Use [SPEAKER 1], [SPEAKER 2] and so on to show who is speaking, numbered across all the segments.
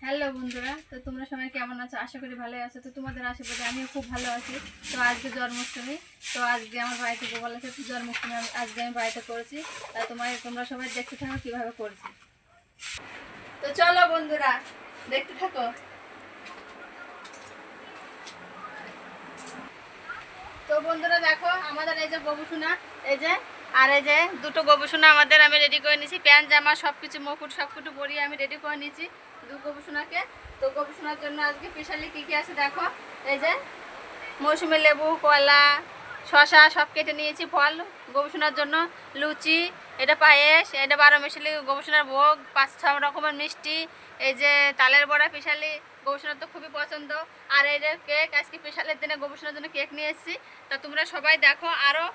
[SPEAKER 1] Hello বন্ধুরা, তো তোমরা সবাই কেমন আছো? আশা করি ভালো আছো। তো তোমাদের আশেপাশে আমিও খুব ভালো আছি। তো আজকে জন্মাষ্টমী, তো আজকে আমার বাড়িতে গোপাল আছে তো জন্মাষ্টমী আমি- আজকে আমি বাড়িতে করেছি। তা তোমার তোমরা সবাই দেখতে থাকো কীভাবে করেছি। তো চলো বন্ধুরা, দেখতে থাকো। তো বন্ধুরা দেখো, আমাদের এই যে গবেষণা এই যে আর এই যে দুটো গবেষণা আমাদের আমি রেডি করে নিয়েছি। প্যান্ট, জামা সব কিছু মুকুট সব কিছু পরিয়ে আমি রেডি করে নিয়েছি দু গবেষণাকে। তো গবেষণার জন্য আজকে স্পেশালি কী কী আছে দেখো? এই যে মৌসুমি লেবু, কলা শশা সব কেটে নিয়েছি ফল। গবেষণার জন্য লুচি, এটা পায়েস, এটা বারো মিশালি গবেষণার ভোগ, পাঁচ ছ রকমের মিষ্টি। এই যে তালের বড়া স্পেশালি গবেষণার তো খুবই পছন্দ। আর এই যে কেক আজকে স্পেশালের দিনে গবেষণার জন্য কেক নিয়ে এসেছি। তা তোমরা সবাই দেখো। আরও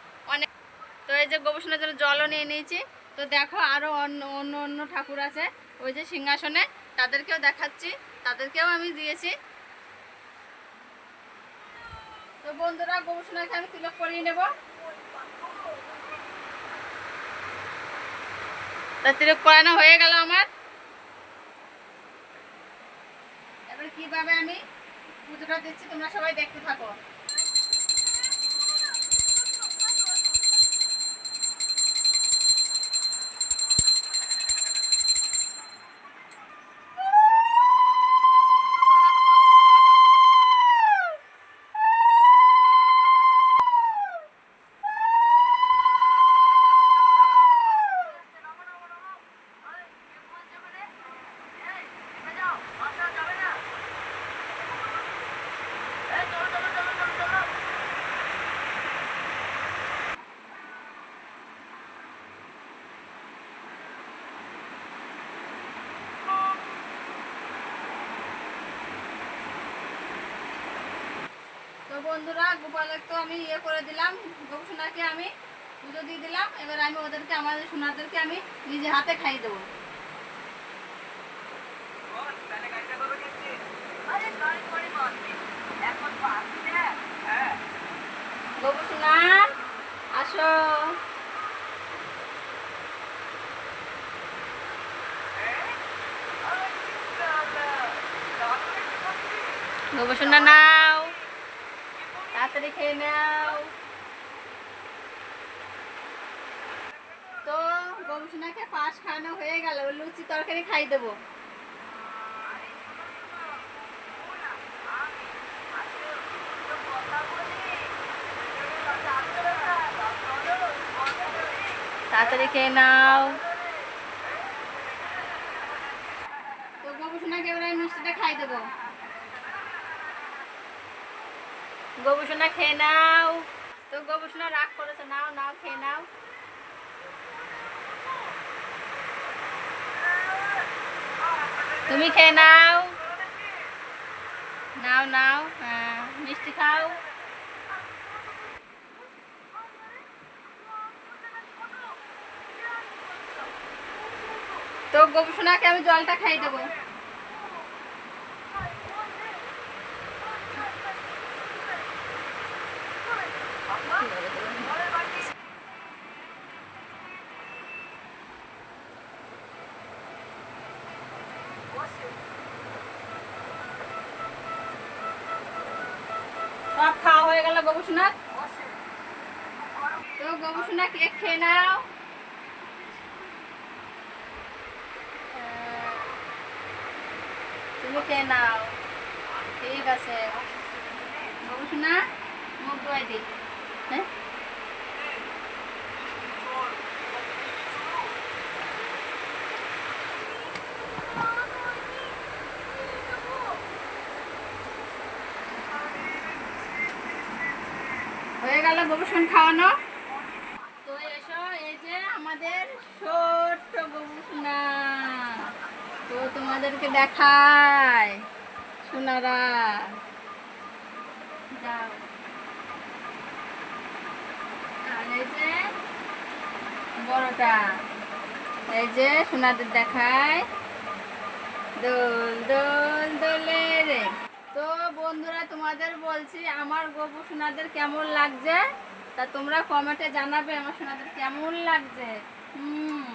[SPEAKER 1] তো এই যে গবেষণার জন্য জলও নিয়ে নিয়েছি। তো দেখো আরও অন্য অন্য অন্য ঠাকুর আছে। ওই যে সিংহাসনে তাদেরকেও দেখাচ্ছি। তাদেরকেও আমি দিয়েছি। তো বন্ধুরা গবেষণাকে আমি তিলক করিয়ে নেব। তা তিলক করানো হয়ে গেল আমার। এবার কীভাবে আমি পুজোটা দিচ্ছি তোমরা সবাই দেখতে থাকো। বন্ধুরা গোপালের তো আমি ইয়ে করে দিলাম গোপসোনাকে আমি পুজো দিয়ে দিলাম। এবার আমি ওদেরকে আমাদের সোনাদেরকে আমি নিজে হাতে খাইয়ে দেবো। গোপসোনা আসো। গোপসোনা নাও তাড়াতাড়ি খেয়ে নাও। তো গবেষণাকে পাশ খাওয়ানো হয়ে গেল লুচি তরকারি খাই দেবো। তাড়াতাড়ি খেয়ে নাও। তো গবেষণাকে এবার মিষ্টিটা খাই দেবো। গবেষণা খেয়ে নাও। তো গবেষণা রাগ করেছে, নাও নাও, খেয়ে নাও। তুমি খেয়ে নাও। নাও নাও হ্যাঁ মিষ্টি খাও। তো গবেষণাকে আমি জলটা খাই দেবো। সব খাওয়া হয়ে গেল গবেষণা তো গবেষণা কেক খেয়ে নাও। তুমি খেয়ে নাও। ঠিক আছে। গবেষণা মুখ ধোয়াই দিই হ্যাঁ? হয়ে গেল গবেষণ খাওয়ানো। তো এসো, এই যে আমাদের ছোট্ট গবেষণা। তো তোমাদেরকে দেখায় সোনারা। যাও। আর এই যে বড়টা, এই যে সোনাদের দেখায় দোল দোল দোলে রে তো বন্ধুরা, তোমাদের বলছি, আমার গোবু সোনাদের কেমন লাগছে? তা তোমরা কমেন্টে জানাবে আমার সোনাদের কেমন লাগছে। হুম।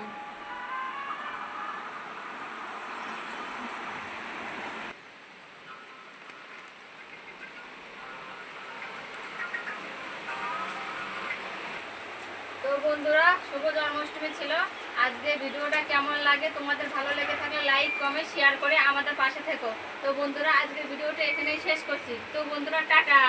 [SPEAKER 1] তো বন্ধুরা, শুভ জন্মাষ্টমী ছিল। আজকে ভিডিওটা কেমন লাগে, তোমাদের ভালো লেগে থাকলে লাইক কমেন্ট শেয়ার করে আমাদের পাশে থেকো। তো বন্ধুরা, আজকের ভিডিওটা এখানেই শেষ করছি। তো বন্ধুরা, টাটা!